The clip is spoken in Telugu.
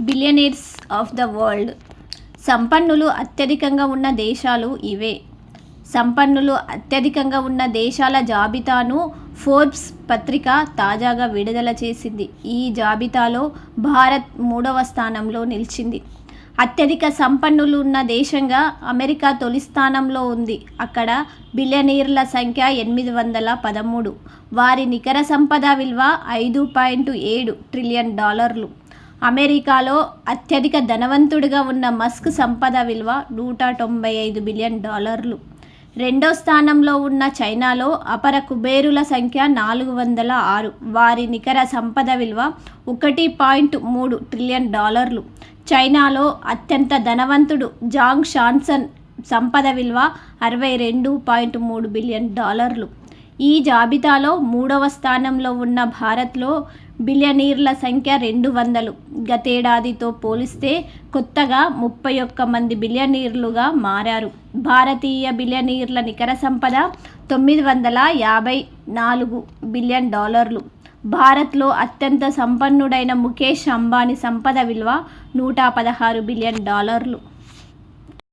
Billionaires of the world. సంపన్నులు అత్యధికంగా ఉన్న దేశాలు ఇవే. సంపన్నులు అత్యధికంగా ఉన్న దేశాల జాబితాను ఫోర్బ్స్ పత్రిక తాజాగా విడుదల చేసింది. ఈ జాబితాలో భారత్ మూడవ స్థానంలో నిలిచింది. అత్యధిక సంపన్నులు ఉన్న దేశంగా అమెరికా తొలి స్థానంలో ఉంది. అక్కడ బిలియనీర్ల సంఖ్య ఎనిమిది వందల పదమూడు. వారి నికర సంపద విలువ ఐదు పాయింట్ ఏడు ట్రిలియన్ డాలర్లు. అమెరికాలో అత్యధిక ధనవంతుడిగా ఉన్న మస్క్ సంపద విలువ నూట తొంభై ఐదు బిలియన్ డాలర్లు. రెండో స్థానంలో ఉన్న చైనాలో అపర కుబేరుల సంఖ్య నాలుగు వందల ఆరు. వారి నికర సంపద విలువ ఒకటి పాయింట్ మూడు ట్రిలియన్ డాలర్లు. చైనాలో అత్యంత ధనవంతుడు జాంగ్ షాన్సన్ సంపద విలువ అరవై రెండు పాయింట్ మూడు బిలియన్ డాలర్లు. ఈ జాబితాలో మూడవ స్థానంలో ఉన్న భారత్లో బిలియనీర్ల సంఖ్య రెండు వందలు. గతేడాదితో పోలిస్తే కొత్తగా ముప్పై ఒక్క మంది బిలియనీర్లుగా మారారు. భారతీయ బిలియనీర్ల నికర సంపద తొమ్మిది వందల యాభై నాలుగు బిలియన్ డాలర్లు. భారత్లో అత్యంత సంపన్నుడైన ముఖేష్ అంబానీ సంపద విలువ నూట పదహారు బిలియన్ డాలర్లు.